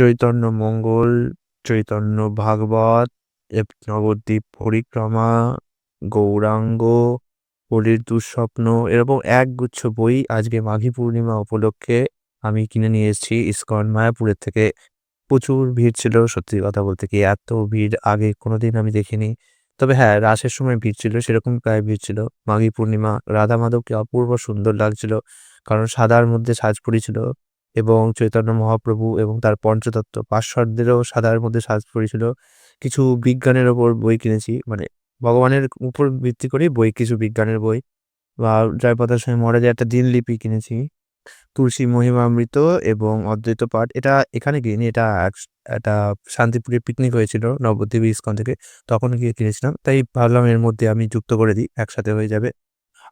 চৈতন্য মঙ্গল, চৈতন্য ভাগবত, নবদ্বীপ পরিক্রমা, গৌরাঙ্গ, হোলির দুঃস্বপ্ন এরকম একগুচ্ছ বই আজকে মাঘী পূর্ণিমা উপলক্ষে আমি কিনে নিয়ে এসেছি ইস্কন মায়াপুরের থেকে। প্রচুর ভিড় ছিল সত্যি কথা বলতে কি এত ভিড় আগে কোনোদিন আমি দেখিনি। তবে হ্যাঁ, রাসের সময় ভিড় ছিল সেরকম প্রায় ভিড় ছিল। মাঘী পূর্ণিমা রাধা মাধবকে অপূর্ব সুন্দর লাগছিল। কারণ সাদার মধ্যে সাজ পড়েছিল এবং চৈতন্য মহাপ্রভু এবং তার পঞ্চতত্ত্ব। পার্শ্বদেরও সাদার মধ্যে সাজ পড়েছিল। কিছু বিজ্ঞানের ওপর বই কিনেছি। মানে ভগবানের উপর ভিত্তি করেই বই, কিছু বিজ্ঞানের বই। বা জয়প্রকাশ স্বামী মহারাজের একটা দিনলিপি কিনেছি। তুলসী মহিমামৃত এবং অদ্বৈত পাঠ। এটা এখানে কিনি এটা একটা শান্তিপুরে পিকনিক হয়েছিল নবদ্বীপ ইস্কন থেকে। তখন গিয়ে কিনেছিলাম। তাই ভাবলাম এর মধ্যে আমি যুক্ত করে দিই, একসাথে হয়ে যাবে।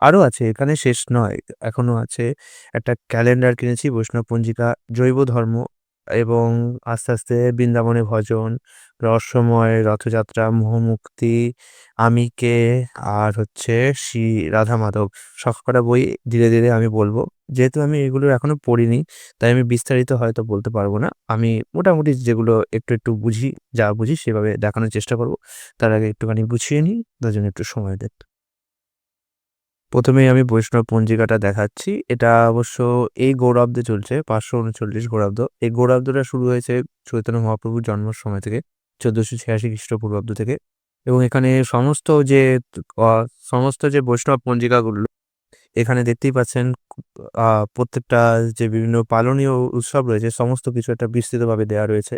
আরও আছে, এখানে শেষ নয় এখনও আছে। একটা ক্যালেন্ডার কিনেছি বৈষ্ণব পঞ্জিকা জৈব ধর্ম এবং আস্তে আস্তে বৃন্দাবনে ভজন, রহস্যময় রথযাত্রা, মোহমুক্তি আমি কে আর হচ্ছে শ্রী রাধা মাধব সবকটা বই ধীরে ধীরে আমি বলব। যেহেতু আমি এগুলো এখনও পড়িনি, তাই আমি বিস্তারিত হয়তো বলতে পারব না। আমি মোটামুটি যেগুলো একটু একটু বুঝি, যা বুঝি সেভাবে দেখানোর চেষ্টা করব। তার আগে একটুখানি বুঝিয়ে নিই, তার জন্য একটু সময় দেন প্রথমেই আমি বৈষ্ণব পঞ্জিকাটা দেখাচ্ছি। এটা অবশ্য এই গৌরাব্দে চলছে, পাঁচশো উনচল্লিশ গৌরাব্দ। এই গৌরাব্দটা শুরু হয়েছে চৈতন্য মহাপ্রভুর জন্মের সময় থেকে, চোদ্দোশো ছিয়াশি খ্রিস্টপূর্বাব্দ থেকে। এবং এখানে সমস্ত যে সমস্ত যে বৈষ্ণব পঞ্জিকাগুলো, এখানে দেখতেই পাচ্ছেন প্রত্যেকটা যে বিভিন্ন পালনীয় উৎসব রয়েছে, সমস্ত কিছু একটা বিস্তৃতভাবে দেওয়া রয়েছে।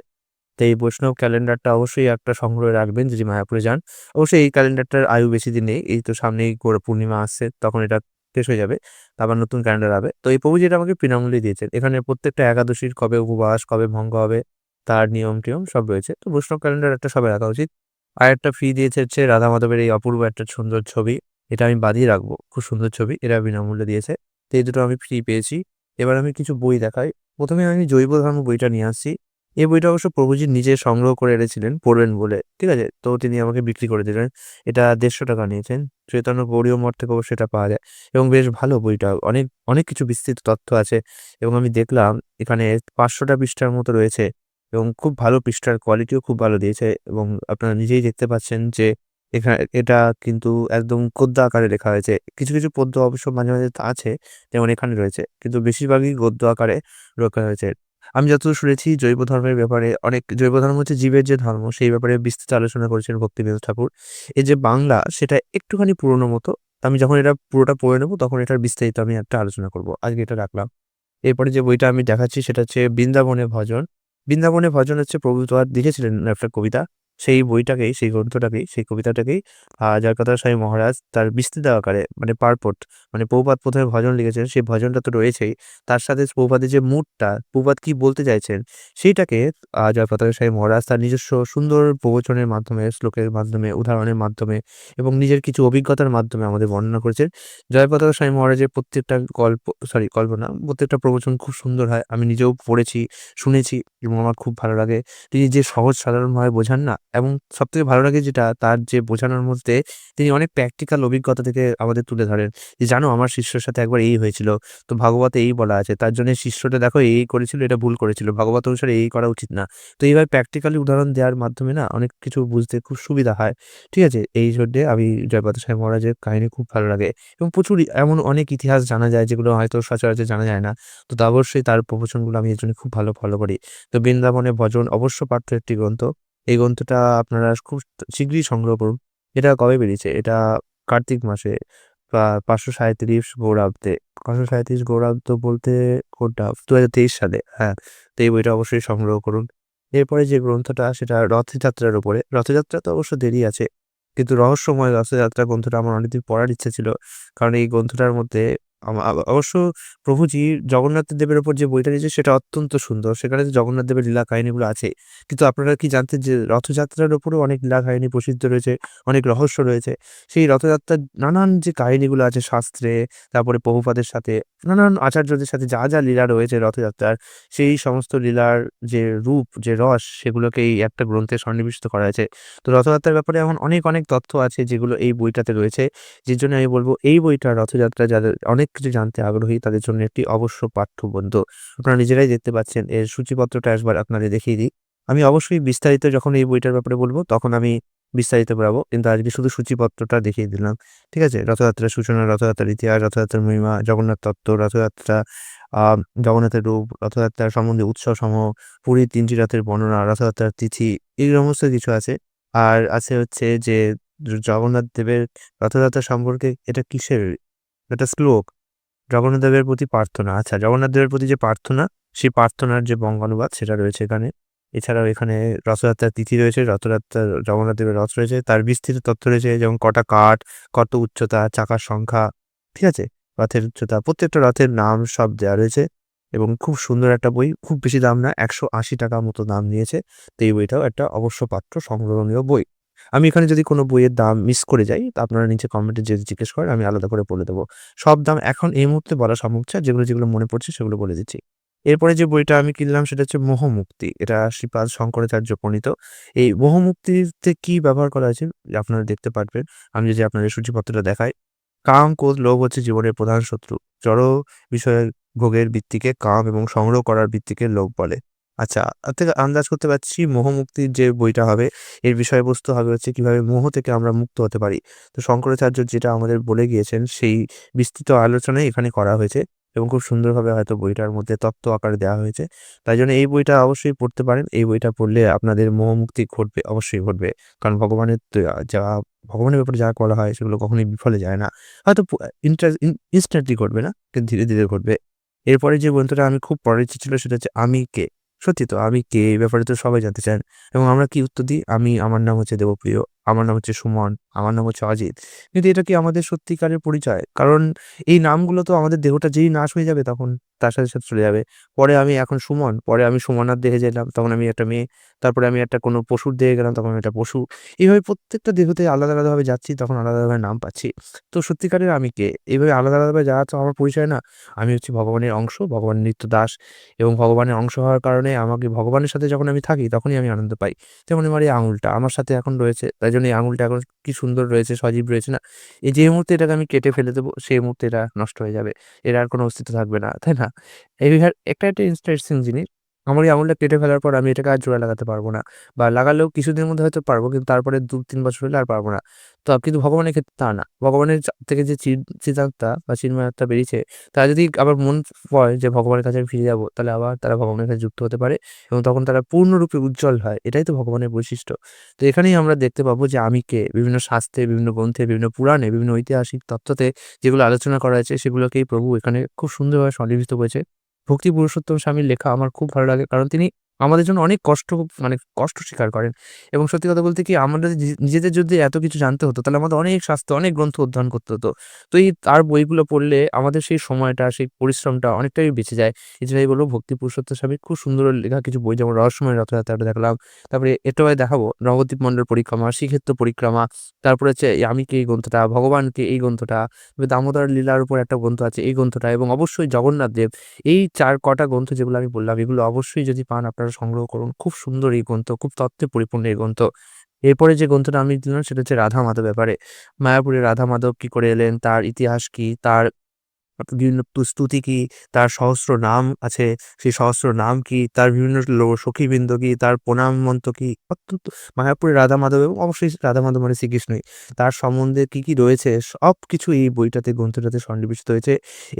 তো এই বৈষ্ণব ক্যালেন্ডারটা অবশ্যই একটা সংগ্রহে রাখবেন যদি মায়াপুরে যান। অবশ্যই এই ক্যালেন্ডারটার আয়ু বেশি দিন নেই, এই তো সামনেই পূর্ণিমা আসছে, তখন এটা শেষ হয়ে যাবে, আবার নতুন ক্যালেন্ডার হবে তো এই প্রভু যেটা আমাকে বিনামূল্যে দিয়েছেন, এখানে প্রত্যেকটা একাদশীর কবে উপবাস, কবে ভঙ্গ হবে, তার নিয়ম টিয়ম সব রয়েছে। তো বৈষ্ণব ক্যালেন্ডার একটা সবাই রাখা উচিত। আর একটা ফ্রি দিয়েছে হচ্ছে রাধা মাধবের এই অপূর্ব একটা সুন্দর ছবি, এটা আমি বাদিয়ে রাখব, খুব সুন্দর ছবি এরা বিনামূল্যে দিয়েছে। তো এই দুটো আমি ফ্রি পেয়েছি। এবার আমি কিছু বই দেখাই। প্রথমে আমি জৈব ধর্ম বইটা নিয়ে আসছি। এই বইটা অবশ্য প্রভুজি নিজে সংগ্রহ করে এনেছিলেন পড়বেন বলে, ঠিক আছে? তো তিনি আমাকে বিক্রি করে দিলেন। এটা দেড়শো টাকা নিয়েছেন, চৈতন্য গৌরীয় মঠ থেকে অবশ্যই এটা পাওয়া যায়। এবং বেশ ভালো বইটা, অনেক অনেক কিছু বিস্তৃত তথ্য আছে। এবং আমি দেখলাম এখানে পাঁচশোটা পৃষ্ঠার মতো রয়েছে। এবং খুব ভালো পৃষ্ঠার কোয়ালিটিও খুব ভালো দিয়েছে। এবং আপনারা নিজেই দেখতে পাচ্ছেন যে এখানে এটা কিন্তু একদম গদ্য আকারে লেখা হয়েছে। কিছু কিছু পদ্য অবশ্য মাঝে মাঝে আছে যেমন এখানে রয়েছে। কিন্তু বেশিরভাগই গদ্য আকারে লেখা হয়েছে। আমি যতদূর শুনেছি, জৈব ধর্মের ব্যাপারে অনেক, জৈব ধর্ম হচ্ছে জীবের যে ধর্ম, সেই ব্যাপারে বিস্তৃত আলোচনা করেছেন ভক্তিবিনোদ ঠাকুর। এই যে বাংলা, সেটা একটুখানি পুরনো মতো আমি যখন এটা পুরোটা পড়ে নেব, তখন এটার বিস্তারিত আমি একটা আলোচনা করব। আজকে এটা রাখলাম। এরপরে যে বইটা আমি দেখাচ্ছি, সেটা হচ্ছে বৃন্দাবনে ভজন। বৃন্দাবনে ভজন হচ্ছে প্রভু তো আর লিখেছিলেন একটা কবিতা। সেই বইটাকেই, সেই গ্রন্থটাকেই, সেই কবিতাটাকেই যার কথা স্বামী মহারাজ তার বিস্তৃত আকারে মানে পারপট মানে পৌপাত প্রথমে ভজন লিখেছেন, সেই ভজনটা তো রয়েছেই। তার সাথে পৌপাতের যে মুডটা পৌপাত কি বলতে চাইছেন? সেইটাকে জয়প্রতাপ স্বামী মহারাজ তার নিজস্ব সুন্দর প্রবচনের মাধ্যমে, শ্লোকের মাধ্যমে, উদাহরণের মাধ্যমে এবং নিজের কিছু অভিজ্ঞতার মাধ্যমে আমাদের বর্ণনা করেছেন। জয়প্রতাপ স্বামী মহারাজের প্রত্যেকটা গল্প সরি কল্পনা প্রত্যেকটা প্রবচন খুব সুন্দর হয়। আমি নিজেও পড়েছি, শুনেছি এবং আমার খুব ভালো লাগে। তিনি যে সহজ সাধারণভাবে বোঝান না এবং সবথেকে ভালো লাগে যেটা, তার যে বোঝানোর মধ্যে তিনি অনেক প্র্যাকটিক্যাল অভিজ্ঞতা থেকে আমাদের তুলে ধরেন যে, জানো, আমার শিষ্যর সাথে একবার এই হয়েছিল, তো ভাগবতে এই বলা আছে, তার জন্য শিষ্যটা দেখো এই করেছিল, এটা ভুল করেছিল, ভাগবত অনুসারে এই করা উচিত না। তো এইভাবে প্র্যাকটিক্যালি উদাহরণ দেওয়ার মাধ্যমে না অনেক কিছু বুঝতে খুব সুবিধা হয়। ঠিক আছে? এই জন্যে আমি জয়পাত সাহেব মহারাজের কাহিনী খুব ভালো লাগে এবং প্রচুর এমন অনেক ইতিহাস জানা যায় যেগুলো হয়তো সচরাচর জানা যায় না। তো অবশ্যই তার প্রবচনগুলো আমি এর জন্য খুব ভালো ফলো করি। তো বৃন্দাবনে ভজন অবশ্য পাঠ্য একটি গ্রন্থ। এই গ্রন্থটা আপনারা খুব শীঘ্রই সংগ্রহ করুন। এটা কবে বেরিয়েছে? এটা কার্তিক মাসে পাঁচশো সাঁইত্রিশ গৌরাব্দে। পাঁচশো সাঁইত্রিশ গৌরাব্দ বলতে কোনটা? দু হাজার তেইশ সালে হ্যাঁ। তো এই বইটা অবশ্যই সংগ্রহ করুন। এরপরে যে গ্রন্থটা, সেটা রথযাত্রার উপরে। রথযাত্রা তো অবশ্য দেরি আছে, কিন্তু রহস্যময় রথযাত্রা গ্রন্থটা আমার অনেকদিন পড়ার ইচ্ছা ছিল। কারণ এই গ্রন্থটার মধ্যে অবশ্য প্রভুজি জগন্নাথ দেবের ওপর যে বইটা দিয়েছে সেটা অত্যন্ত সুন্দর। সেখানে জগন্নাথ দেবের লীলা কাহিনীগুলো আছে, কিন্তু আপনারা কি জানতেন যে রথযাত্রার ওপরেও অনেক লীলা কাহিনী প্রসিদ্ধ রয়েছে, অনেক রহস্য রয়েছে। সেই রথযাত্রার নানান যে কাহিনীগুলো আছে শাস্ত্রে, তারপরে বহুপাদের সাথে, নানান আচার্যদের সাথে যা যা লীলা রয়েছে রথযাত্রার, সেই সমস্ত লীলার যে রূপ, যে রস, সেগুলোকে এই একটা গ্রন্থে সন্নিবিষ্ট করা হয়েছে। তো রথযাত্রার ব্যাপারে এমন অনেক অনেক তথ্য আছে যেগুলো এই বইটাতে রয়েছে। যে জন্য আমি বলব, এই বইটা রথযাত্রা যাদের অনেক কিছু জানতে আগ্রহী তাদের জন্য একটি অবশ্য পাঠ্য গ্রন্থ। আপনারা নিজেরাই দেখতে পাচ্ছেন এর সূচিপত্রটা একবার আপনাদের দেখিয়ে দিই। আমি অবশ্যই বিস্তারিত যখন এই বইটার ব্যাপারে বলব তখন আমি বিস্তারিত বাড়াবো। কিন্তু আজকে শুধু সূচিপত্রটা দেখিয়ে দিলাম। ঠিক আছে? রথযাত্রার সূচনা, রথযাত্রার ইতিহাস, রথযাত্রার মহিমা, জগন্নাথ তত্ত্ব, রথযাত্রা, জগন্নাথের রূপ, রথযাত্রার সম্বন্ধে উৎসবসমূহ, পুরীর ৩ টি রথের বর্ণনা, রথযাত্রার তিথি এই সমস্ত কিছু আছে। আর আছে হচ্ছে যে জগন্নাথ দেবের রথযাত্রা সম্পর্কে এটা কিসের? এটা শ্লোক। জগন্নাথ দেবের প্রতি প্রার্থনা। আচ্ছা জগন্নাথ দেবের প্রতি যে প্রার্থনা, সেই প্রার্থনার যে বঙ্গানুবাদ সেটা রয়েছে এখানে। এছাড়াও এখানে রথযাত্রার তিথি রয়েছে, রথযাত্রার জগন্নাথ দেবের রথ রয়েছে। তার বিস্তৃত তথ্য রয়েছে যেমন কটা কাঠ, কত উচ্চতা, চাকার সংখ্যা, ঠিক আছে? রথের উচ্চতা, প্রত্যেকটা রথের নাম সব দেওয়া রয়েছে এবং খুব সুন্দর একটা বই। খুব বেশি দাম না, ৳১৮০ মতো দাম নিয়েছে। তো এই বইটাও একটা অবশ্য পাত্র সংগ্রহণীয় বই। আমি এখানে যদি কোনো বইয়ের দাম মিস করে যাই, তা আপনারা নিচে কমেন্টে যদি জিজ্ঞেস করেন আমি আলাদা করে বলে দেবো। সব দাম এখন এই মুহূর্তে বলা সম্ভব নয়। যেগুলো, যেগুলো মনে পড়ছে সেগুলো বলে দিচ্ছি। এরপরে যে বইটা আমি কিনলাম সেটা হচ্ছে মোহমুক্তি। এটা শ্রীপাদ শঙ্করাচার্য প্রণীত। এই মোহমুক্তিতে কি ব্যবহার করা হয়েছে আপনারা দেখতে পারবেন। আমি যদি আপনাদের সূচিপত্রটা দেখাই। কাম, ক্রোধ, লোভ হচ্ছে জীবনের প্রধান শত্রু। জড় বিষয়ের ভোগের বৃত্তিকে কাম এবং সংগ্রহ করার বৃত্তিকে লোভ বলে। আচ্ছা, থেকে আন্দাজ করতে পারছি মোহমুক্তির যে বইটা হবে এর বিষয়বস্তু হবে হচ্ছে কীভাবে মোহ থেকে আমরা মুক্ত হতে পারি। তো শঙ্করাচার্য যেটা আমাদের বলে গিয়েছেন সেই বিস্তৃত আলোচনাই এখানে করা হয়েছে এবং খুব সুন্দরভাবে হয়তো বইটার মধ্যে তত্ত্ব আকারে দেওয়া হয়েছে। তাই জন্য এই বইটা অবশ্যই পড়তে পারেন। এই বইটা পড়লে আপনাদের মোহমুক্তি ঘটবে, অবশ্যই ঘটবে। কারণ ভগবানের যা ভগবানের ব্যাপারে যা বলা হয় সেগুলো কখনোই বিফলে যায় না। হয়তো ইনস্ট্যান্টলি ঘটবে না, কিন্তু ধীরে, ধীরে ঘটবে। এরপরে যে গ্রন্থটা আমি খুব পড়ার ইচ্ছে ছিল সেটা হচ্ছে আমি কে? সত্যি তো আমি কে? এই ব্যাপারে তো সবাই জানতে চান এবং আমরা কি উত্তর দিই? আমি আমার নাম হচ্ছে দেবপ্রিয়, আমার নাম হচ্ছে সুমন, আমার নাম হচ্ছে অজিত। কিন্তু এটা কি আমাদের সত্যিকারের পরিচয়? কারণ এই নামগুলো তো আমাদের দেহটা যেই নাশ হয়ে যাবে তখন তার সাথে, সাথে চলে যাবে। পরে আমি এখন সুমন, পরে আমি সুমনার দেহে গেলাম, তখন আমি একটা মেয়ে। তারপরে আমি একটা কোনো পশুর দেহে গেলাম, তখন একটা পশু। এইভাবে প্রত্যেকটা দেহতে আলাদা, আলাদাভাবে যাচ্ছি, তখন আলাদা, আলাদাভাবে নাম পাচ্ছি। তো সত্যিকারের আমি কে? এইভাবে আলাদা, আলাদাভাবে যাওয়া তো আমার পরিচয় না। আমি হচ্ছি ভগবানের অংশ, ভগবানের নিত্য দাস এবং ভগবানের অংশ হওয়ার কারণে আমাকে ভগবানের সাথে যখন আমি থাকি তখনই আমি আনন্দ পাই। যেমন আমার এই আঙুলটা আমার সাথে এখন রয়েছে। তাই জন্য এই আঙুলটা এখন কি সুন্দর রয়েছে, সজীব রয়েছে না? এই যে মুহূর্তে এটাকে আমি কেটে ফেলে দেবো, সেই মুহূর্তে এটা নষ্ট হয়ে যাবে। এর আর কোনো অস্তিত্ব থাকবে না, তাই না? একটা, একটা ইন্টারেস্টিং জিনিস। আমার এই আঙুলটা কেটে ফেলার পর আমি এটাকে আর জোড়া লাগাতে পারব না। বা লাগালেও কিছুদিনের মধ্যে হয়তো পারব। কিন্তু তারপরে ২-৩ বছর হলে আর পারব না। তো কিন্তু ভগবানের ক্ষেত্রে তা না। ভগবানের থেকে যে চি চিতাত্মা বা চিন্ময়াত্মা বেরিয়েছে, তারা যদি আবার মন হয় যে ভগবানের কাছে ফিরে যাব, তাহলে আবার তারা ভগবানের কাছে যুক্ত হতে পারে এবং তখন তারা পূর্ণরূপে উজ্জ্বল হয়। এটাই তো ভগবানের বৈশিষ্ট্য। তো এখানেই আমরা দেখতে পাবো যে আমি কে? বিভিন্ন শাস্ত্রে, বিভিন্ন গ্রন্থে, বিভিন্ন পুরাণে, বিভিন্ন ঐতিহাসিক তত্ত্বতে যেগুলো আলোচনা করা হয়েছে সেগুলোকেই প্রভু এখানে খুব সুন্দরভাবে সন্নিবেশিত করেছে। ভক্তি পুরুষোত্তম স্বামীর লেখা আমার খুব ভালো লাগে। কারণ তিনি আমাদের জন্য অনেক কষ্ট মানে কষ্ট স্বীকার করেন এবং সত্যি কথা বলতে কি আমাদের নিজেদের যদি এত কিছু জানতে হতো তাহলে আমাদের অনেক শাস্ত্র, অনেক গ্রন্থ অধ্যয়ন করতে হতো। তো এই তার বইগুলো পড়লে আমাদের সেই সময়টা, সেই পরিশ্রমটা অনেকটাই বেঁচে যায়। এজন্যই বলব ভক্তি পুরুষোত্তম স্বামীর খুব সুন্দর লেখা কিছু বই যেমন রহস্যময় রথযাত্রাটা দেখলাম। তারপরে এটাও দেখাবো নবদ্বীপ মন্ডল পরিক্রমা, শ্রীক্ষেত্র পরিক্রমা, তারপরে হচ্ছে আমি কে এই গ্রন্থটা, ভগবানকে এই গ্রন্থটা, দামোদর লীলার উপর একটা গ্রন্থ আছে এই গ্রন্থটা এবং অবশ্যই জগন্নাথ দেব। এই চার কটা গ্রন্থ যেগুলো আমি বললাম এগুলো অবশ্যই যদি পান আপনারা সংগ্রহ করুন। খুব সুন্দর এই গ্রন্থ, খুব তত্ত্বে পরিপূর্ণ এই গ্রন্থ। এরপরে যে গ্রন্থটা আমি দিলাম সেটা হচ্ছে রাধা মাধব ব্যাপারে। মায়াপুরে রাধা মাধব কি করে এলেন, তার ইতিহাস কি, তার বিভিন্ন স্তুতি কি, তার সহস্র নাম আছে, সেই সহস্র নাম কি, তার বিভিন্ন সখীবৃন্দ কি, তার প্রণাম মন্ত্র কি, অত্যন্ত মায়াপুরে রাধা মাধব এবং অবশ্যই রাধা মাধব মানে শ্রীকৃষ্ণই। তার সম্বন্ধে কি, কি রয়েছে সব কিছু এই বইটাতে গ্রন্থটাতে সন্নিবেশিত হয়েছে।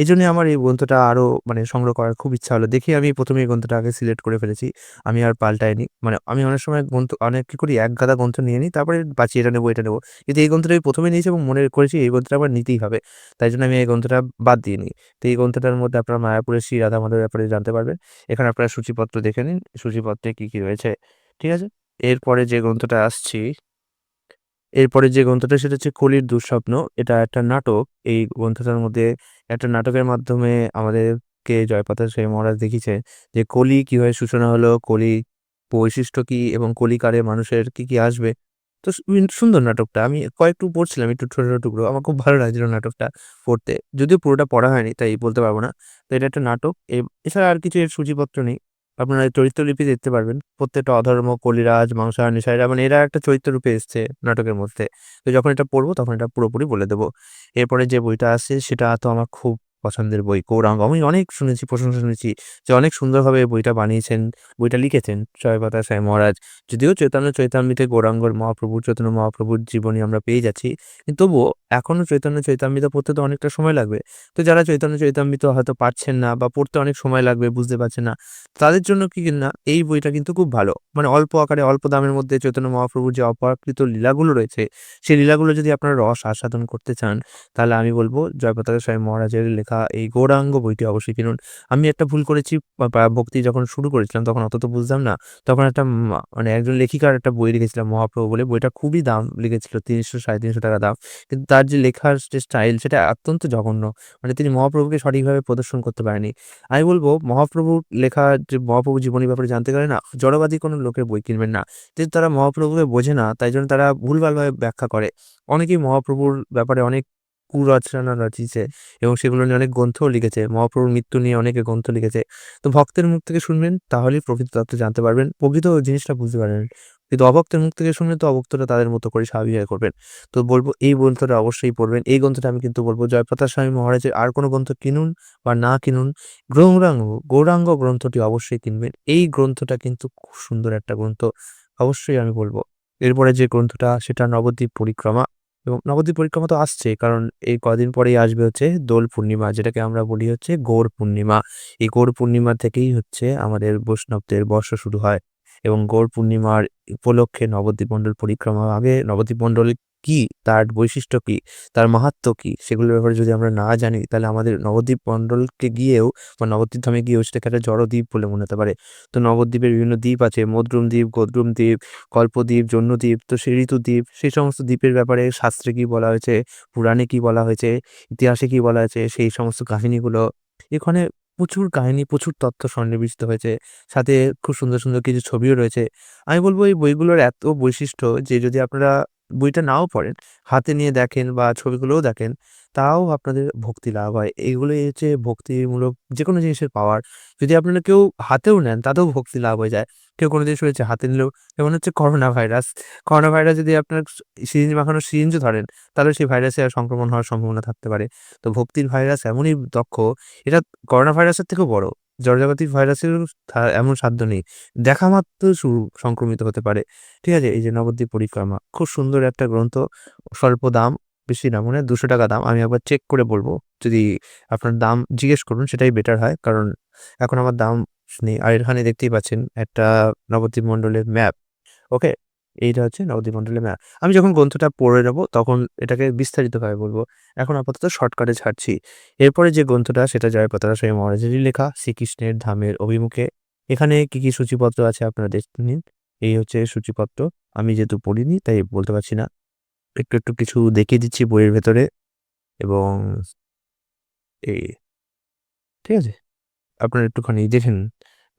এজন্যই আমার এই গ্রন্থটা আরও মানে সংগ্রহ করার খুব ইচ্ছা হলো। দেখেই আমি প্রথমে এই গ্রন্থটা আগে সিলেক্ট করে ফেলেছি। আমি আর পাল্টাইনি। মানে আমি অনেক সময় গ্রন্থ অনেক কি করি এক গাদা গ্রন্থ নিয়ে নিই তারপরে বাঁচি এটা নেব, এটা নেব। কিন্তু এই গ্রন্থটা আমি ১ম এ নিয়েছি এবং মনে করেছি এই গ্রন্থটা আমার নিতেই হবে। তাই জন্য আমি এই গ্রন্থটা বাদ দিইনি। তো এই গ্রন্থটার মধ্যে আপনারা মায়াপুরের শ্রী রাধা মাধবের ব্যাপারে জানতে পারবেন। এখানে আপনারা সূচিপত্র দেখে নিন। সূচিপত্রে কি, কি রয়েছে। ঠিক আছে? এরপরে যে গ্রন্থটা আসছি এরপরে যে গ্রন্থটা সেটা হচ্ছে কলির দুঃস্বপ্ন। এটা একটা নাটক। এই গ্রন্থটার মধ্যে একটা নাটকের মাধ্যমে আমাদেরকে জয়পাতা রায় মহারাজ দেখিয়েছেন যে কলি কীভাবে সূচনা হলো, কলি বৈশিষ্ট্য কি এবং কলিকারে মানুষের কি, কি আসবে। তো সুন্দর নাটকটা। আমি কয়েকটু পড়ছিলাম একটু ছোট, ছোট টুকরো। আমার খুব ভালো লাগছিল নাটকটা পড়তে। যদিও পুরোটা পড়া হয়নি তাই বলতে পারব না। তো এটা একটা নাটক। এছাড়া আর কিছু এর সূচিপত্র নেই। আপনারা চরিত্রলিপি দেখতে পারবেন। প্রত্যেকটা অধর্ম, কলিরাজ, মাংসাহার, নিশাইরা মানে এরা একটা চরিত্ররূপে এসছে নাটকের মধ্যে। তো যখন এটা পড়ব তখন এটা পুরোপুরি বলে দেবো এরপরে যে বইটা আছে সেটা তো আমার খুব পছন্দের বই, গৌরাঙ্গ। আমি অনেক শুনেছি, প্রশংসা শুনেছি যে অনেক সুন্দরভাবে বইটা বানিয়েছেন, বইটা লিখেছেন জয়পাতা সাই মহারাজ। যদিও চৈতন্য চৈতামৃতে গৌরাঙ্গর মহাপ্রভু চৈতন্য মহাপ্রভুর জীবনী আমরা পেয়ে যাচ্ছি তবুও এখনও চৈতন্য চৈতামৃত পড়তে তো অনেকটা সময় লাগবে। তো যারা চৈতন্য চৈতামৃত হয়তো পারছেন না বা পড়তে অনেক সময় লাগবে, বুঝতে পারছেন না, তাদের জন্য কি না, এই বইটা কিন্তু খুব ভালো। মানে অল্প আকারে, অল্প দামের মধ্যে চৈতন্য মহাপ্রভুর যে অপরাকৃত লীলাগুলো রয়েছে, সেই লীলাগুলো যদি আপনারা রস আস্বাদন করতে চান, তাহলে আমি বলব জয়পতাকা স্বামী মহারাজের লেখা এই গৌরাঙ্গ বইটি অবশ্যই কিনুন। আমি একটা ভুল করেছি ভক্তি যখন শুরু করেছিলাম, তখন অত তো বুঝতাম না। তখন একটা মানে একজন লেখিকার একটা বই লিখেছিলাম, মহাপ্রভু বলে। বইটা খুবই দাম লিখেছিল, তিনশো, সাড়ে তিনশো টাকা দাম। কিন্তু তার যে লেখার যে স্টাইল, সেটা অত্যন্ত জঘন্য। মানে তিনি মহাপ্রভুকে সঠিকভাবে প্রদর্শন করতে পারেনি। আমি বলব, মহাপ্রভুর লেখা যে, মহাপ্রভু জীবনী ব্যাপারে জানতে পারে না, জড়বাদী কোনো লোকের বই কিনবেন না। যেহেতু তারা মহাপ্রভুকে বোঝে না, তাই জন্য তারা ভুলভালভাবে ব্যাখ্যা করে। অনেকেই মহাপ্রভুর ব্যাপারে অনেক কুরচনা রচিয়েছে এবং সেগুলো নিয়ে অনেক গ্রন্থও লিখেছে। মহাপ্রভুর মৃত্যু নিয়ে অনেকে গ্রন্থ লিখেছে। তো ভক্তের মুখ থেকে শুনবেন, তাহলেই প্রকৃত তত্ত্ব জানতে পারবেন, প্রকৃত জিনিসটা বুঝতে পারবেন। কিন্তু অভক্তের মুখ থেকে শুনলে তো অভক্তরা তাদের মতো করে স্বাভাবিক করবেন তো বলব, এই গ্রন্থটা অবশ্যই পড়বেন। এই গ্রন্থটা আমি কিন্তু বলব, জয়প্রতাপ স্বামী মহারাজের আর কোনো গ্রন্থ কিনুন বা না কিনুন, গৌরাঙ্গ গৌরাঙ্গ গ্রন্থটি অবশ্যই কিনবেন। এই গ্রন্থটা কিন্তু খুব সুন্দর একটা গ্রন্থ। অবশ্যই আমি বলব, এরপরে যে গ্রন্থটা, সেটা নবদ্বীপ পরিক্রমা। এবং নবদ্বীপ পরিক্রমা তো আসছে, কারণ এই কদিন পরেই আসবে হচ্ছে দোল পূর্ণিমা, যেটাকে আমরা বলি হচ্ছে গৌর পূর্ণিমা। এই গৌর পূর্ণিমা থেকেই হচ্ছে আমাদের বৈষ্ণবদের বর্ষ শুরু হয় এবং গৌর পূর্ণিমার উপলক্ষে নবদ্বীপ মণ্ডল পরিক্রমা, আগে নবদ্বীপ মণ্ডল কি? তার বৈশিষ্ট্য কি? তার মাহাত্ম কি? সেগুলোর ব্যাপারে যদি আমরা না জানি, তাহলে আমাদের নবদ্বীপ মণ্ডলকে গিয়েও বা নবদ্বীপ ধামে গিয়েও সেটাকে একটা জড়দ্বীপ বলে মনে হতে পারে। তো নবদ্বীপের বিভিন্ন দ্বীপ আছে মদ্রুম দ্বীপ, গদ্রুম দ্বীপ, কল্পদ্বীপ জন্যদ্বীপ তো সেই ঋতুদ্বীপ সেই সমস্ত দ্বীপের ব্যাপারে শাস্ত্রে কি বলা হয়েছে, পুরাণে কি বলা হয়েছে, ইতিহাসে কি বলা হয়েছে, সেই সমস্ত কাহিনীগুলো। এখানে প্রচুর কাহিনী, প্রচুর তথ্য সন্নিবেশিত হয়েছে। সাথে খুব সুন্দর সুন্দর কিছু ছবিও রয়েছে। আমি বলব এই বইগুলোর এত বৈশিষ্ট্য যে যদি আপনারা বইটা নাও পড়েন, হাতে নিয়ে দেখেন বা ছবিগুলোও দেখেন, তাও আপনাদের ভক্তি লাভ হয়। এইগুলোই হচ্ছে ভক্তিমূলক যে কোনো জিনিসের পাওয়ার। যদি আপনারা কেউ হাতেও নেন, তাতেও ভক্তি লাভ হয়ে যায়। কেউ কোনো জিনিস হয়েছে হাতে নিলেও, যেমন হচ্ছে করোনা ভাইরাস। করোনা ভাইরাস যদি আপনার সিরিঞ্জ মাখানো সিরিঞ্জও ধরেন, তাহলে সেই ভাইরাসে আর সংক্রমণ হওয়ার সম্ভাবনা থাকতে পারে। তো ভক্তির ভাইরাস এমনই দক্ষ, এটা করোনা ভাইরাসের থেকেও বড়। জড়জাগতিক ভাইরাসের এমন সাধ্য নেই। দেখা মাত্র সংক্রমিত হতে পারে। ঠিক আছে, এই যে নবদ্বীপ পরিক্রমা, খুব সুন্দর একটা গ্রন্থ। স্বল্প দাম, বেশি না মানে দুশো টাকা দাম। আমি একবার চেক করে বলব, যদি আপনার দাম জিজ্ঞেস করুন, সেটাই বেটার হয়। কারণ এখন আমার দাম নেই। আর এখানে দেখতেই পাচ্ছেন, একটা নবদ্বীপ মণ্ডলের ম্যাপ ওকে এইটা হচ্ছে নবদ্বীপ মণ্ডলের ম্যাপ আমি যখন গ্রন্থটা পড়ে নেব, তখন এটাকে বিস্তারিতভাবে বলব। এখন আপাতত শর্টকাটে ছাড়ছি। এরপরে যে গ্রন্থটা, সেটা জয়পতারা সেই মহারাজেরই লেখা, শ্রীকৃষ্ণের ধামের অভিমুখে। এখানে কি কি সূচিপত্র আছে আপনারা দেখতে নিন। এই হচ্ছে সূচিপত্র। আমি যেহেতু পড়িনি, তাই বলতে পারছি না। একটু একটু কিছু দেখিয়ে দিচ্ছি বইয়ের ভেতরে। এবং এই, ঠিক আছে? আপনারা একটুখানি দেখেন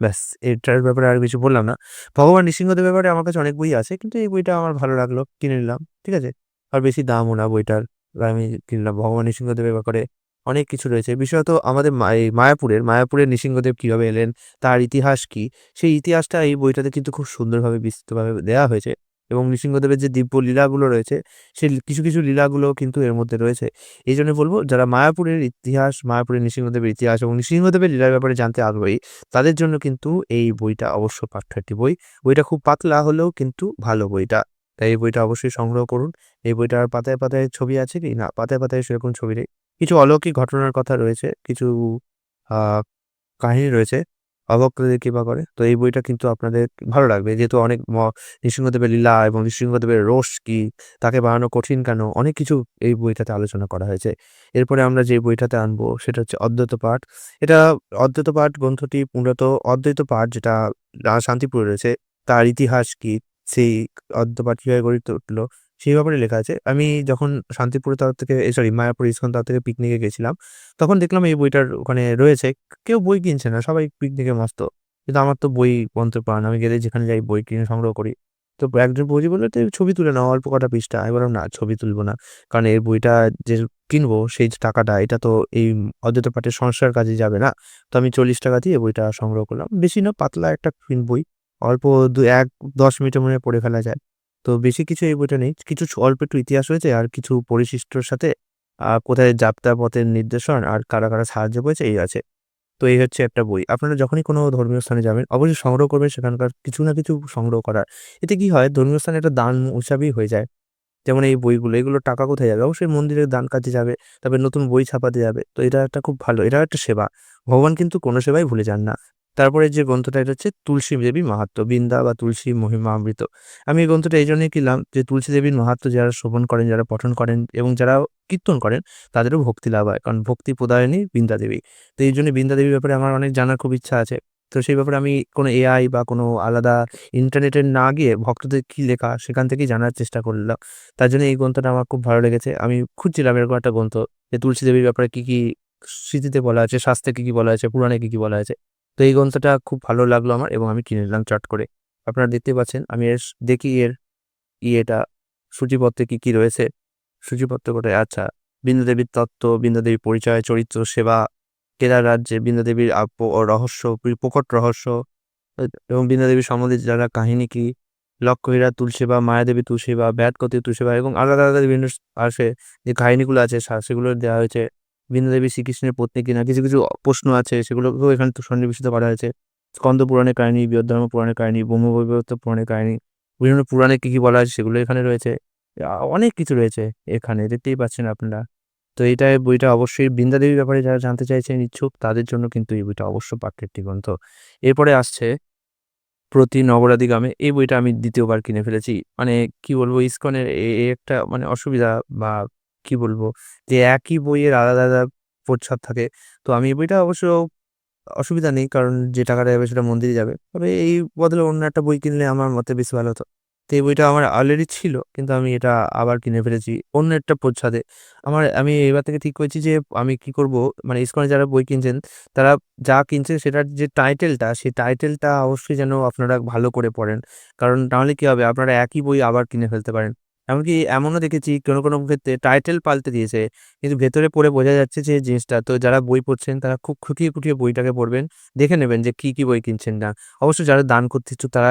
ব্যাস, এটার ব্যাপারে আর কিছু বললাম না। ভগবান নৃসিংহদের ব্যাপারে আমার কাছে অনেক বই আছে, কিন্তু এই বইটা আমার ভালো লাগল, কিনে নিলাম, ঠিক আছে? আর বেশি দামও না বইটার, আমি কিনলাম ভগবান নৃসিংহদেবের ব্যাপারে অনেক কিছু রয়েছে। বিশেষত আমাদের মায়াপুরের মায়াপুরের নৃসিংহদেব কীভাবে এলেন, তার ইতিহাস কি? সেই ইতিহাসটা এই বইটাতে কিন্তু খুব সুন্দরভাবে বিস্তৃতভাবে দেওয়া হয়েছে। এবং নৃসিংহদেবের যে দিব্য লীলাগুলো রয়েছে সেই কিছু কিছু লীলাগুলো কিন্তু এর মধ্যে রয়েছে। এই জন্য বলব, যারা মায়াপুরের ইতিহাস, মায়াপুরের নৃসিংহদেবের ইতিহাস এবং নৃসিংহদেবের লীলার ব্যাপারে জানতে আগ্রহী, তাদের জন্য কিন্তু এই বইটা অবশ্য পাঠ্য একটি বই। বইটা খুব পাতলা হলেও কিন্তু ভালো বইটা। তাই এই বইটা অবশ্যই সংগ্রহ করুন। এই বইটার পাতায় পাতায় ছবি আছে কি? না, পাতায় পাতায় সেরকম ছবি নেই। কিছু অলৌকিক ঘটনার কথা রয়েছে, কিছু কাহিনী রয়েছে। অভক্তদের কৃপা করে। তো এই বইটা কিন্তু আপনাদের ভালো লাগবে। যেহেতু অনেক নৃসিংহদেবের লীলা এবং নৃসিংহদেবের রোষ কি, তাকে বানানো কঠিন কেন, অনেক কিছু এই বইটাতে আলোচনা করা হয়েছে। এরপরে আমরা যে বইটাতে আনব, সেটা হচ্ছে অদ্বৈত পাঠ। এটা অদ্বৈত পাঠ গ্রন্থটি মূলত অদ্বৈত পাঠ যেটা শান্তিপুরে রয়েছে। তার ইতিহাস কি, সেই অদ্বৈত পাঠ কীভাবে গড়ে উঠল সেই ব্যাপারে লেখা আছে। আমি যখন শান্তিপুরের তার থেকে সরি মায়াপুর ইস্কন তার থেকে পিকনিকে গেছিলাম, তখন দেখলাম এই বইটার ওখানে রয়েছে। কেউ বই কিনছে না, সবাই পিকনিকে মস্ত। কিন্তু আমার তো বই বন্ধ পান আমি গেলে যেখানে যাই বই কিনে সংগ্রহ করি। তো একজন বৌজি বলল ছবি তুলে নাও, অল্প কটা পিসটা আমি বললাম, না, ছবি তুলবো না। কারণ এই বইটা যে কিনবো, সেই টাকাটা, এটা তো এই অদ্বৈত পাঠের সংস্কার কাজে যাবে না। তো আমি চল্লিশ টাকা দিয়ে বইটা সংগ্রহ করলাম। বেশি না, পাতলা একটা বই। অল্প দু এক, দশ মিনিটের মনে পড়ে ফেলা যায়। তো বেশি কিছু এই বইটা নেই কিছু অল্প একটু ইতিহাস হয়েছে আর কিছু পরিশিষ্টর সাথে কোথায় যাত্রা পথের নির্দেশন আর কারা, কারা সাহায্য করেছে এই আছে। তো এই হচ্ছে একটা বই। আপনারা যখনই কোনো ধর্মীয় স্থানে যাবেন অবশ্যই সংগ্রহ করবেন সেখানকার কিছু না কিছু সংগ্রহ করার। এতে কি হয় ধর্মীয় স্থানে একটা দান হিসাবেই হয়ে যায়। যেমন এই বইগুলো এগুলো টাকা কোথায় যাবে? অবশ্যই মন্দিরের দান কাজে যাবে। তারপরে নতুন বই ছাপাতে যাবে। তো এটা একটা খুব ভালো এটাও একটা সেবা। ভগবান কিন্তু কোনো সেবাই ভুলে যান না। তারপরে যে গ্রন্থটা এটা হচ্ছে তুলসী দেবী মাহাত্ম্য, বৃন্দা বা তুলসী মহিমামৃত। আমি এই গ্রন্থটা এই জন্যই কিনলাম যে তুলসী দেবীর মাহাত্ম্য যারা শ্রবণ করেন, যারা পঠন করেন এবং যারা কীর্তন করেন তাদেরও ভক্তি লাভ হয়। কারণ ভক্তি প্রদায়িনী বৃন্দা দেবী। তো এইজন্য বৃন্দা দেবীর ব্যাপারে আমার অনেক জানার খুব ইচ্ছা আছে। তো সেই ব্যাপারে আমি কোনো এআই বা কোনো আলাদা ইন্টারনেটে না গিয়ে ভক্তদের কী লেখা সেখান থেকেই জানার চেষ্টা করলাম। তার জন্য এই গ্রন্থটা আমার খুব ভালো লেগেছে। আমি খুঁজছিলাম এরকম একটা গ্রন্থ যে তুলসী দেবীর ব্যাপারে কী, কী স্মৃতিতে বলা আছে, শাস্ত্রে কী, কী বলা আছে, পুরাণে কী, কী বলা আছে। তো এই গ্রন্থটা খুব ভালো লাগল আমার এবং আমি কিনে নিলাম চট করে। আপনারা দেখতে পাচ্ছেন আমি এর দেখি এর ইয়েটা সূচিপত্রে কি কি রয়েছে। সূচিপত্র কোথায়? আচ্ছা বৃন্দা দেবীর তত্ত্ব, বৃন্দা দেবীর পরিচয়, চরিত্র, সেবা, কেদার রাজ্যে বৃন্দা দেবীর আপ রহস্য, প্রকট রহস্য এবং বৃন্দা দেবীর সম্বন্ধে যারা কাহিনী কি, লক্ষ্মীরা তুলসেবা, মায়াদেবী তুলসেবা, ব্যাটকতি তুলসেবা এবং আলাদা, আলাদা বিভিন্ন আসে যে কাহিনীগুলো আছে সেগুলো দেওয়া হয়েছে। বৃন্দা দেবী শ্রীকৃষ্ণের পত্নী কিনা কিছু, কিছু প্রশ্ন আছে সেগুলোকেও এখানে সন্নিবেশিত করা হয়েছে। স্কন্দ পুরাণের কাহিনী, বৃহদ্ধর্ম পুরাণের কাহিনী, ব্রহ্মবৈবর্ত পুরাণের কাহিনী, বিভিন্ন পুরাণে কী, কী বলা আছে সেগুলো এখানে রয়েছে। অনেক কিছু রয়েছে এখানে দেখতেই পাচ্ছেন আপনারা। তো এইটা বইটা অবশ্যই বৃন্দাদেবীর ব্যাপারে যারা জানতে চাইছেন ইচ্ছুক তাদের জন্য কিন্তু এই বইটা অবশ্য পাঠ্য একটি গ্রন্থ। এরপরে আসছে প্রতি নবরাধিগামে এই বইটা আমি দ্বিতীয়বার কিনে ফেলেছি। মানে কি বলব ইসকনের এই একটা মানে অসুবিধা বা কি বলব যে একই বইয়ের আলাদা, আলাদা প্রচ্ছদ থাকে। তো আমি এই বইটা অবশ্য অসুবিধা নেই কারণ যে টাকাটা যাবে সেটা মন্দিরে যাবে। তবে এই বদলে অন্য একটা বই কিনলে আমার মতে বেশি ভালো হতো। তো এই বইটা আমার অলরেডি ছিল কিন্তু আমি এটা আবার কিনে ফেলেছি অন্য একটা প্রচ্ছদে। আমার আমি এবার থেকে ঠিক করেছি যে আমি কি করব মানে ইসকনে যারা বই কিনছেন তারা যা কিনছেন সেটার যে টাইটেলটা সেই টাইটেলটা অবশ্যই যেন আপনারা ভালো করে পড়েন। কারণ নাহলে কি হবে আপনারা একই বই আবার কিনে ফেলতে পারেন। এমনকি এমনও দেখেছি কোনো, কোনো ক্ষেত্রে টাইটেল পাল্টে দিয়েছে। কিন্তু ভেতরে পড়ে বোঝা যাচ্ছে যে জিনিসটা তো যারা বই পড়ছেন তারা খুব খুঁটিয়ে, খুঁটিয়ে বইটাকে পড়বেন। দেখে নেবেন যে কি, কি বই কিনছেন না। অবশ্যই যারা দান করতে ইচ্ছুক তারা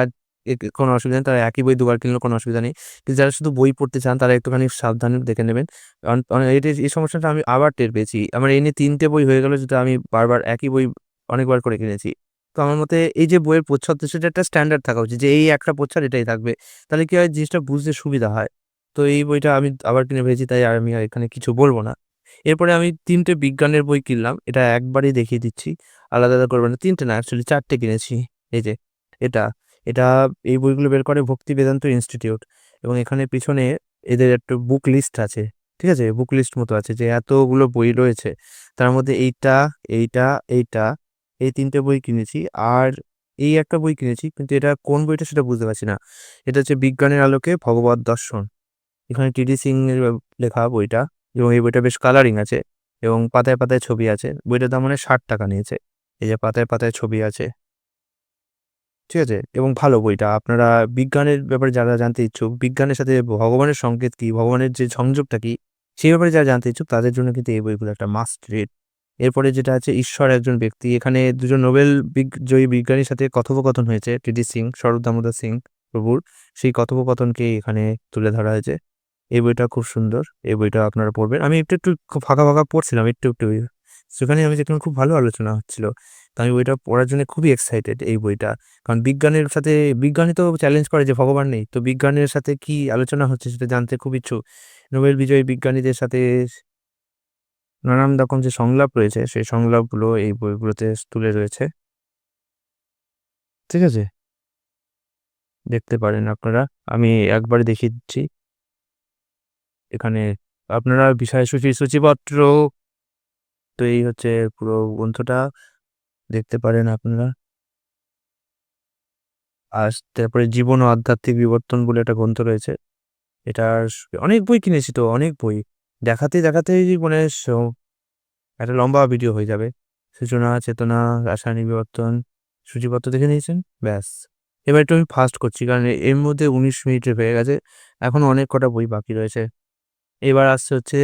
কোনো অসুবিধা নেই। তারা একই বই দুবার কিনলেও কোনো অসুবিধা নেই। কিন্তু যারা শুধু বই পড়তে চান তারা একটুখানি সাবধানে দেখে নেবেন। কারণ এটা এই সমস্যাটা আমি আবার টের পেয়েছি। আমার নিয়ে ৩ বই হয়ে গেল যেটা আমি বারবার একই বই অনেকবার করে কিনেছি। তো আমার মতে এই যে বইয়ের প্রচ্ছদ সেটা একটা স্ট্যান্ডার্ড থাকা উচিত যে এই একটা প্রচ্ছদ এটাই থাকবে। তাহলে কি হয় জিনিসটা বুঝতে সুবিধা হয়। তো এই বইটা আমি আবার কিনে ফেলেছি তাই আর আমি এখানে কিছু বলব না। এরপরে আমি তিনটে বিজ্ঞানের বই কিনলাম। এটা একবারই দেখিয়ে দিচ্ছি। আলাদা, আলাদা করবেন না। ৩ টে না অ্যাকচুয়ালি চারটে কিনেছি। এই যে এটা, এটা এই বইগুলো বের করে ভক্তি বেদান্ত ইনস্টিটিউট এবং এখানে পিছনে এদের একটা বুক লিস্ট আছে। ঠিক আছে? বুক লিস্ট মতো আছে যে এতগুলো বই রয়েছে। তার মধ্যে এইটা, এইটা, এইটা এই তিনটে বই কিনেছি। আর এই একটা বই কিনেছি কিন্তু এটা কোন বইটা সেটা বুঝতে পারছি না। এটা হচ্ছে বিজ্ঞানের আলোকে ভগবত দর্শন। এখানে টিডি সিং এর লেখা বইটা এবং এই বইটা বেশ কালারিং আছে এবং পাতায়, পাতায় ছবি আছে। বইটার দাম মানে ৳৬০ নিয়েছে। এই যে পাতায়, পাতায় ছবি আছে। ঠিক আছে? এবং ভালো বইটা। আপনারা বিজ্ঞানের ব্যাপারে যারা জানতে ইচ্ছুক, বিজ্ঞানের সাথে ভগবানের সংকেত কি, ভগবানের যে সংযোগটা কি, সেই ব্যাপারে যারা জানতে ইচ্ছুক তাদের জন্য কিন্তু এই বইগুলো একটা মাস্ট রিড। এরপরে যেটা আছে ঈশ্বর একজন ব্যক্তি। এখানে দুজন নোবেল জয়ী বিজ্ঞানীর সাথে কথোপকথন হয়েছে টিডি সিং, শরৎ দামোদর সিং প্রভুর। সেই কথোপকথনকে এখানে তুলে ধরা হয়েছে। এই বইটা খুব সুন্দর। এই বইটা আপনারা পড়বেন। আমি একটু, একটু খুব ফাঁকা, ফাঁকা পড়ছিলাম একটু, একটু। সেখানে আমি দেখলাম খুব ভালো আলোচনা হচ্ছিল। তো আমি বইটা পড়ার জন্য খুবই এক্সাইটেড এই বইটা। কারণ বিজ্ঞানের সাথে বিজ্ঞানী তো চ্যালেঞ্জ করে যে ভগবান নেই। তো বিজ্ঞানের সাথে কি আলোচনা হচ্ছে সেটা জানতে খুব ইচ্ছুক। নোবেল বিজয়ী বিজ্ঞানীদের সাথে নানান রকম যে সংলাপ রয়েছে সেই সংলাপগুলো এই বইগুলোতে তুলে রয়েছে। ঠিক আছে? দেখতে পারেন আপনারা। আমি একবার দেখিয়ে দিচ্ছি। এখানে আপনারা বিষয় বিষয়সূচি সূচিপত্র তো এই হচ্ছে পুরো গ্রন্থটা দেখতে পারেন আপনারা। আর তারপরে জীবন ও আধ্যাত্মিক বিবর্তন বলে একটা গ্রন্থ রয়েছে। এটার অনেক বই কিনেছি তো অনেক বই। দেখাতে, দেখাতেই মানে একটা লম্বা ভিডিও হয়ে যাবে। সূচনা, চেতনা, রাসায়নিক বিবর্তন, সূচিপত্র দেখে নিয়েছেন? ব্যাস। এবার একটু আমি ফাস্ট করছি কারণ এর মধ্যে ১৯ মিনিটের হয়ে গেছে। এখনও অনেক কটা বই বাকি রয়েছে। এবার আসছে হচ্ছে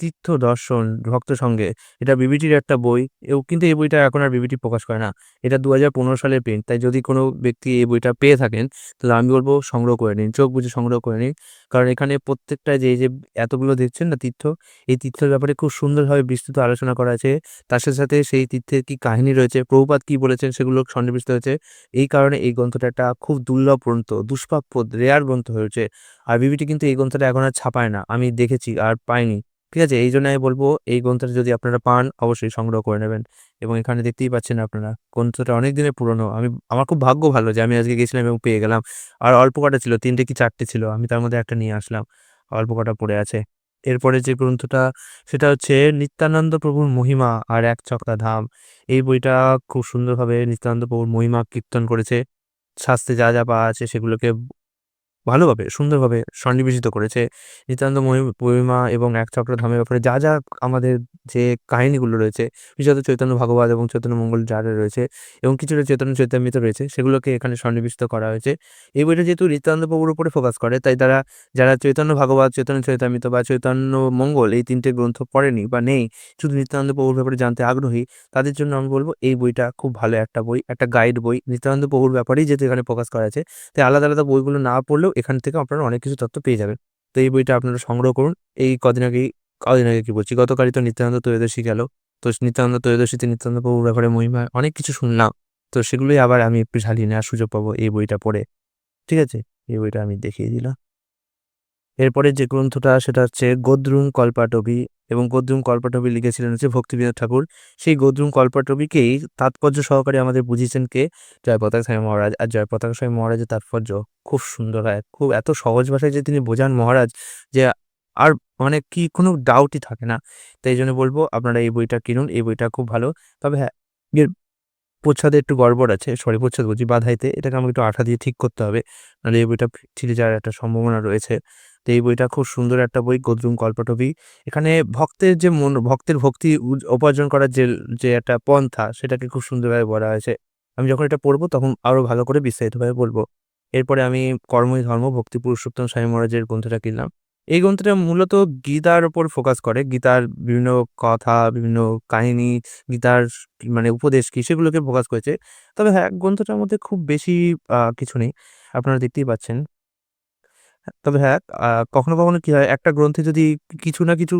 তীর্থ দর্শন, ভক্ত সঙ্গে। এটা বিবিটির একটা বই। এও কিন্তু এই বইটা এখন আর বিবিটি প্রকাশ করে না। এটা দু হাজার পনেরো সালের প্রিন্ট তাই যদি কোনো ব্যক্তি এই বইটা পেয়ে থাকেন, তাহলে আমি বলব সংগ্রহ করে নিন, চোখ বুঝে সংগ্রহ করে নিন। কারণ এখানে প্রত্যেকটা যে যে এতগুলো দেখছেন না তীর্থ, এই তীর্থের ব্যাপারে খুব সুন্দরভাবে বিস্তৃত আলোচনা করা আছে। তার সাথে সাথে সেই তীর্থের কি কাহিনী রয়েছে প্রভুপাত কি বলেছেন সেগুলো সন্নিবেশিত হয়েছে। এই কারণে এই গ্রন্থটা একটা খুব দুর্লভ গ্রন্থ, দুষ্প্রাপ্য রেয়ার গ্রন্থ হয়েছে। আর বিবিটি কিন্তু এই গ্রন্থটা এখন আর ছাপায় না, আমি দেখেছি আর পাইনি। ঠিক আছে? এই জন্য আমি বলব, এই গ্রন্থটা যদি আপনারা পান, অবশ্যই সংগ্রহ করে নেবেন। এবং এখানে দেখতেই পাচ্ছেন আপনারা, গ্রন্থটা অনেক দিনের পুরনো। আমি, আমার খুব ভাগ্য ভালো যে আমি আজকে গেছিলাম এবং পেয়ে গেলাম। আর অল্প কটা ছিল, তিনটে কি চারটে ছিল, আমি তার মধ্যে একটা নিয়ে আসলাম। অল্প কটা পড়ে আছে। এরপরে যে গ্রন্থটা, সেটা হচ্ছে নিত্যানন্দ প্রভুর মহিমা আর এক চক্রা ধাম। এই বইটা খুব সুন্দরভাবে নিত্যানন্দ প্রভুর মহিমা কীর্তন করেছে। শাস্তে যা যা পাওয়া আছে সেগুলোকে ভালোভাবে, সুন্দরভাবে সন্নিবেশিত করেছে। মহি- মহিমা এবং এক চক্র ধামের ব্যাপারে যা যা আমাদের যে কাহিনীগুলো রয়েছে, বিশেষত চৈতন্য ভাগবত এবং চৈতন্য মঙ্গল যা রয়েছে এবং কিছুটা চৈতন্য চৈতামৃত রয়েছে, সেগুলোকে এখানে সন্নিবেশিত করা হয়েছে। এই বইটা যেহেতু নিত্যানন্দ প্রভুর উপরে ফোকাস করে, তাই তারা, যারা চৈতন্য ভাগবত, চৈতন্য চৈতামৃত বা চৈতন্য মঙ্গল এই তিনটে গ্রন্থ পড়েনি বা নেই, শুধু নিত্যানন্দ প্রভুর ব্যাপারে জানতে আগ্রহী, তাদের জন্য আমি বলব এই বইটা খুব ভালো একটা বই, একটা গাইড বই। নিত্যানন্দ প্রভুর ব্যাপারেই যেহেতু এখানে ফোকাস করা আছে, তাই আলাদা আলাদা বইগুলো না পড়লেও এখান থেকে আপনারা অনেক কিছু তথ্য পেয়ে যাবেন। তো এই বইটা আপনারা সংগ্রহ করুন। এই কদিন আগেই, কদিন আগে কি বলছি? গতকালই তো নিত্যানন্দ ত্রয়োদশী গেল। তো নিত্যানন্দ ত্রয়োদশীতে নিত্যানন্দ প্রভুর ব্যাপারে মহিমা, অনেক কিছু শুনলাম। তো সেগুলোই আবার আমি একটু ঝালিয়ে নেওয়ার সুযোগ পাবো এই বইটা পড়ে। ঠিক আছে? এই বইটা আমি দেখিয়ে দিলাম। এরপরে যে গ্রন্থটা, সেটা হচ্ছে গদ্রুম কল্পাটবি এবং গদ্রুম কল্পাটবি লিখেছিলেন হচ্ছে ভক্তিবিনোদ ঠাকুর। সেই গদ্রুম কল্পাটবিকেই তাৎপর্য সহকারে আমাদের বুঝিয়েছেন কে? জয় পতাকা স্বামী মহারাজ। আর জয় পতাকা স্বামী মহারাজের তাৎপর্য খুব সুন্দর হয়। খুব এত সহজ ভাষায় যে তিনি বোঝান মহারাজ যে আর মানে কি কোনো ডাউটই থাকে না। তাই জন্য বলব, আপনারা এই বইটা কিনুন, এই বইটা খুব ভালো। তবে হ্যাঁ এর প্রচ্ছদে একটু গড়বড় আছে সরি প্রচ্ছাদ বলছি বাধাইতে। এটাকে আমাকে একটু আঠা দিয়ে ঠিক করতে হবে। নাহলে এই বইটা ছিঁড়ে যাওয়ার একটা সম্ভাবনা রয়েছে। তো এই বইটা খুব সুন্দর একটা বই গদ্রুম কল্পটবি এখানে ভক্তের যে মন, ভক্তের ভক্তি উপার্জন করার যে যে একটা পন্থা, সেটাকে খুব সুন্দরভাবে বলা হয়েছে। আমি যখন এটা পড়ব, তখন আরও ভালো করে বিস্তারিতভাবে বলব। এরপরে আমি কর্মই ধর্ম, ভক্তি পুরুষোত্তম স্বামী মহারাজের গ্রন্থটা কিনলাম। এই গ্রন্থটা মূলত গীতার ওপর ফোকাস করে। গীতার বিভিন্ন কথা, বিভিন্ন কাহিনী, গীতার মানে উপদেশ কি, সেগুলোকে ফোকাস করেছে। তবে হ্যাঁ গ্রন্থটার মধ্যে খুব বেশি কিছু নেই। আপনারা দেখতেই পাচ্ছেন। তবে হ্যাঁ কখনো কখনো কি হয়, একটা গ্রন্থে যদি কিছু না কিছু,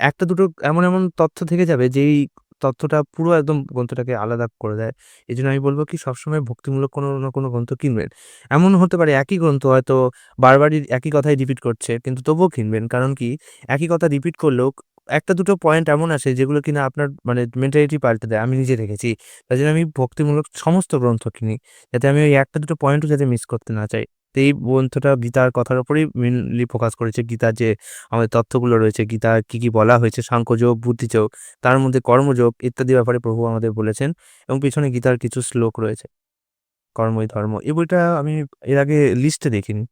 একটা দুটো এমন এমন তথ্য থেকে যাবে, যেই তথ্যটা পুরো একদম গ্রন্থটাকে আলাদা করে দেয়। এই জন্য আমি বলব কি, সবসময় ভক্তিমূলক কোনো না কোনো গ্রন্থ কিনবেন। এমন হতে পারে একই গ্রন্থ হয়তো বারবারই একই কথাই রিপিট করছে, কিন্তু তবুও কিনবেন। কারণ কি, একই কথা রিপিট করলেও একটা দুটো পয়েন্ট এমন আসে, যেগুলো কিনা আপনার মানে মেন্টালিটি পাল্টে দেয়। আমি নিজে দেখেছি। তাই জন্য আমি ভক্তিমূলক সমস্ত গ্রন্থ কিনি, যাতে আমি ওই একটা দুটো পয়েন্টও যাতে মিস করতে না চাই। তো এই গ্রন্থটা গীতার কথার উপরেই মেনলি ফোকাস করেছে। গীতার যে আমাদের তথ্যগুলো রয়েছে গীতা কি কি বলা হয়েছে, সাংখ্যযোগ, বুদ্ধিযোগ, তার মধ্যে কর্মযোগ ইত্যাদি ব্যাপারে প্রভু আমাদের বলেছেন এবং পিছনে গীতার কিছু শ্লোক রয়েছে। কর্মই ধর্ম, এই বইটা আমি এর আগে লিস্টে দেখিনি।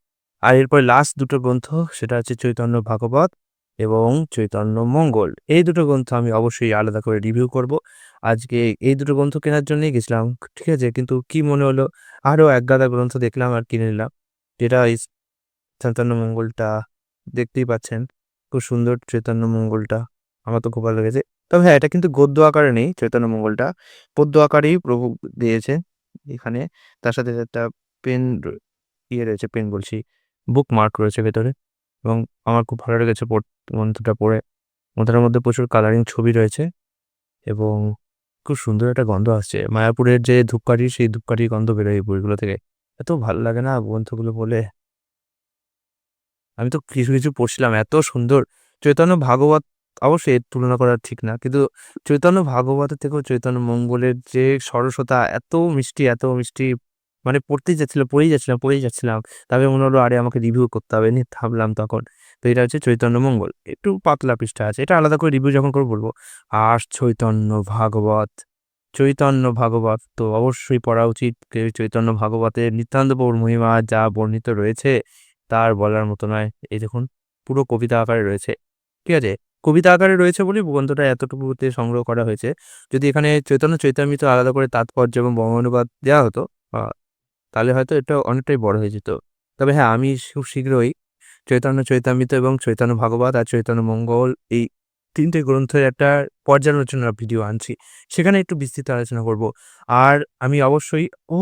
আর এরপর লাস্ট দুটো গ্রন্থ, সেটা হচ্ছে চৈতন্য ভাগবত এবং চৈতন্য মঙ্গল। এই দুটো গ্রন্থ আমি অবশ্যই আলাদা করে রিভিউ করব। আজকে এই দুটো গ্রন্থ কেনার জন্যই গেছিলাম, ঠিক আছে? কিন্তু কি মনে হলো? আরও এক গাদা গ্রন্থ দেখলাম আর কিনে নিলাম। যেটা এই চৈতন্য মঙ্গলটা দেখতেই পাচ্ছেন। খুব সুন্দর চৈতন্য মঙ্গলটা। আমার তো খুব ভালো লেগেছে। তবে হ্যাঁ এটা কিন্তু গদ্য আকারে নেই চৈতন্য মঙ্গলটা। পদ্য আকারেই প্রভু দিয়েছে এখানে। তার সাথে একটা পেন ইয়ে রয়েছে, পেন বলছি বুক মার্ক রয়েছে ভেতরে। এবং আমার খুব ভালো লেগেছে গ্রন্থটা পড়ে। গ্রন্থটার মধ্যে প্রচুর কালারিং ছবি রয়েছে। এবং খুব সুন্দর একটা গন্ধ আসছে। মায়াপুরের যে ধূপকাঠি, সেই ধূপকাঠির গন্ধ বেরোয় এই বইগুলো থেকে। এত ভালো লাগে না গ্রন্থগুলো বলে? আমি তো কিছু কিছু পড়ছিলাম, এত সুন্দর। চৈতন্য ভাগবত অবশ্যই এর তুলনা করা ঠিক না, কিন্তু চৈতন্য ভাগবতের থেকেও চৈতন্য মঙ্গলের যে সরসতা, এত মিষ্টি এত মিষ্টি মানে পড়তেই যাচ্ছিল, পড়েই যাচ্ছিলাম পড়েই যাচ্ছিলাম। তারপরে মনে হলো, আরে আমাকে রিভিউ করতে হবে, নিয়ে থামলাম তখন। তো এটা হচ্ছে চৈতন্য মঙ্গল, একটু পাতলা পৃষ্ঠা আছে, এটা আলাদা করে রিভিউ যখন করে বলব, আর চৈতন্য ভাগবত চৈতন্য ভাগবত, তো অবশ্যই পড়া উচিত। চৈতন্য ভাগবতের প্রভুর মহিমা যা বর্ণিত রয়েছে, তার বলার মতো নয়। এই দেখুন, পুরো কবিতা আকারে রয়েছে। ঠিক আছে? কবিতা আকারে রয়েছে বলেই গ্রন্থটা এতটুকুতে সংগ্রহ করা হয়েছে। যদি এখানে চৈতন্য চৈতামৃত আলাদা করে তাৎপর্য এবং বঙ্গানুবাদ দেওয়া হতো তাহলে হয়তো এটা অনেকটাই বড় হয়ে যেত। তবে হ্যাঁ আমি খুব শীঘ্রই চৈতন্য চৈতামৃত এবং চৈতন্য ভাগবত আর চৈতন্য মঙ্গল এই তিনটে গ্রন্থের একটা পর্যালোচনার ভিডিও আনছি। সেখানে একটু বিস্তৃত আলোচনা করব। আর আমি অবশ্যই, ও,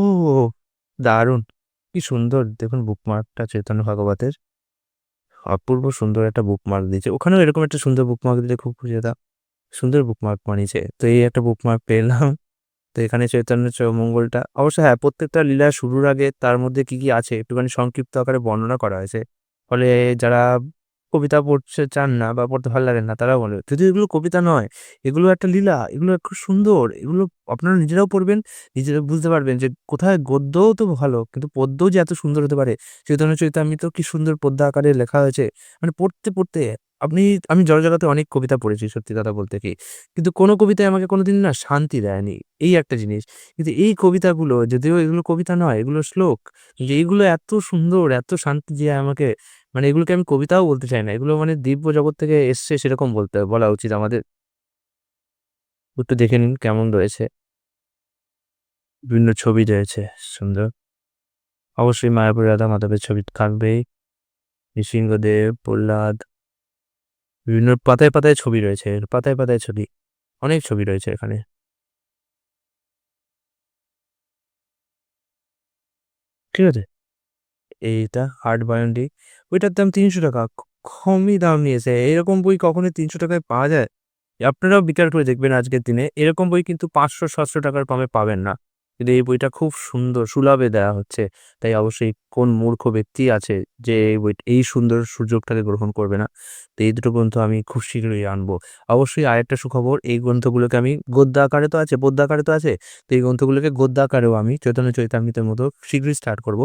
দারুণ! কি সুন্দর! দেখুন বুকমার্কটা চৈতন্য ভাগবতের। অপূর্ব সুন্দর একটা বুকমার্ক দিয়েছে। ওখানেও এরকম একটা সুন্দর বুকমার্ক দিলে খুব খুশি হতাম। সুন্দর বুকমার্ক বানিয়েছে। তো এই একটা বুকমার্ক পেলাম। তো এখানে চৈতন্য চ- মঙ্গলটা। অবশ্য হ্যাঁ প্রত্যেকটা লীলা শুরুর আগে তার মধ্যে কি কি আছে? একটুখানি সংক্ষিপ্ত আকারে বর্ণনা করা হয়েছে। ফলে যারা কবিতা পড়তে চান না বা পড়তে ভালো লাগে না তারা বলে। যদি এগুলো কবিতা নয়, এগুলো একটা লীলা, এগুলো খুব সুন্দর, এগুলো আপনারা নিজেরাও পড়বেন, নিজেরা বুঝতে পারবেন যে কোথায় গদ্যও তো ভালো, কিন্তু পদ্যও যে এত সুন্দর হতে পারে চৈতন্য তো কি সুন্দর পদ্য আকারে লেখা হয়েছে। মানে পড়তে পড়তে আপনি, আমি জড়জগতে অনেক কবিতা পড়েছি সত্যি কথা বলতে কি, কিন্তু কোনো কবিতায় আমাকে কোনোদিন না শান্তি দেয়নি, এই একটা জিনিস। কিন্তু এই কবিতাগুলো, যদিও এগুলো কবিতা নয়, এগুলো শ্লোক যে এইগুলো এত সুন্দর, এত শান্তি দিয়ে আমাকে মানে এগুলোকে আমি কবিতাও বলতে চাই না। এগুলো মানে দিব্য জগৎ থেকে এসছে সেরকম বলতে বলা উচিত আমাদের। একটু দেখে নিন কেমন রয়েছে। বিভিন্ন ছবি রয়েছে, সুন্দর। অবশ্যই মায়াপুর রাধা মাধবের ছবি থাকবেই নৃসিংহদেব, প্রহ্লাদ, বিভিন্ন পাতায় পাতায় ছবি রয়েছে, পাতায় পাতায় ছবি, অনেক ছবি রয়েছে এখানে। ঠিক আছে? এইটা হার্ড বায়ন্ডি, ওইটার দাম তিনশো টাকা। কমই দাম নিয়েছে। এরকম বই কখনোই তিনশো টাকায় পাওয়া যায়? আপনারাও বিকার করে দেখবেন আজকের দিনে। এরকম বই কিন্তু পাঁচশো, সাতশো টাকার কমে পাবেন না। কিন্তু এই বইটা খুব সুন্দর, সুলভে দেওয়া হচ্ছে। তাই অবশ্যই কোন মূর্খ ব্যক্তি আছে যে এই সুন্দর সুযোগটাকে গ্রহণ করবে না? তো এই দুটো গ্রন্থ আমি খুব শীঘ্রই আনব। অবশ্যই আরেকটা সুখবর, এই গ্রন্থগুলোকে আমি গদ্য আকারে তো আছে, পদ্য আকারে তো আছে, তো এই গ্রন্থগুলোকে গদ্য আকারেও আমি চৈতন্য চৈতামৃতের মতো শীঘ্রই স্টার্ট করব।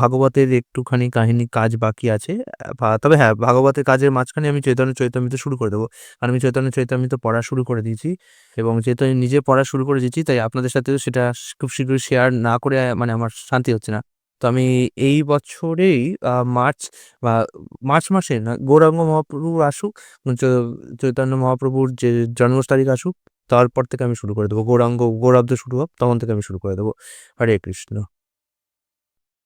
ভাগবতের একটুখানি কাহিনী, কাজ বাকি আছে তবে হ্যাঁ ভাগবতের কাজের মাঝখানে আমি চৈতন্য চৈতামৃত শুরু করে দেবো। কারণ আমি চৈতন্য চৈতামৃত পড়া শুরু করে দিয়েছি, এবং যেহেতু আমি নিজে পড়া শুরু করে দিয়েছি, তাই আপনাদের সাথে সেটা খুব শীঘ্রই শেয়ার না করে মানে আমার শান্তি হচ্ছে না। তো আমি এই বছরেই মার্চ, বা মার্চ মাসে না, গৌরাঙ্গ মহাপ্রভুর আসুক চৈতন্য মহাপ্রভুর যে জন্ম তারিখ আসুক, তারপর থেকে আমি শুরু করে দেবো। গৌরাঙ্গ গৌরাব্দ শুরু হোক, তখন থেকে আমি শুরু করে দেবো। হরে কৃষ্ণ।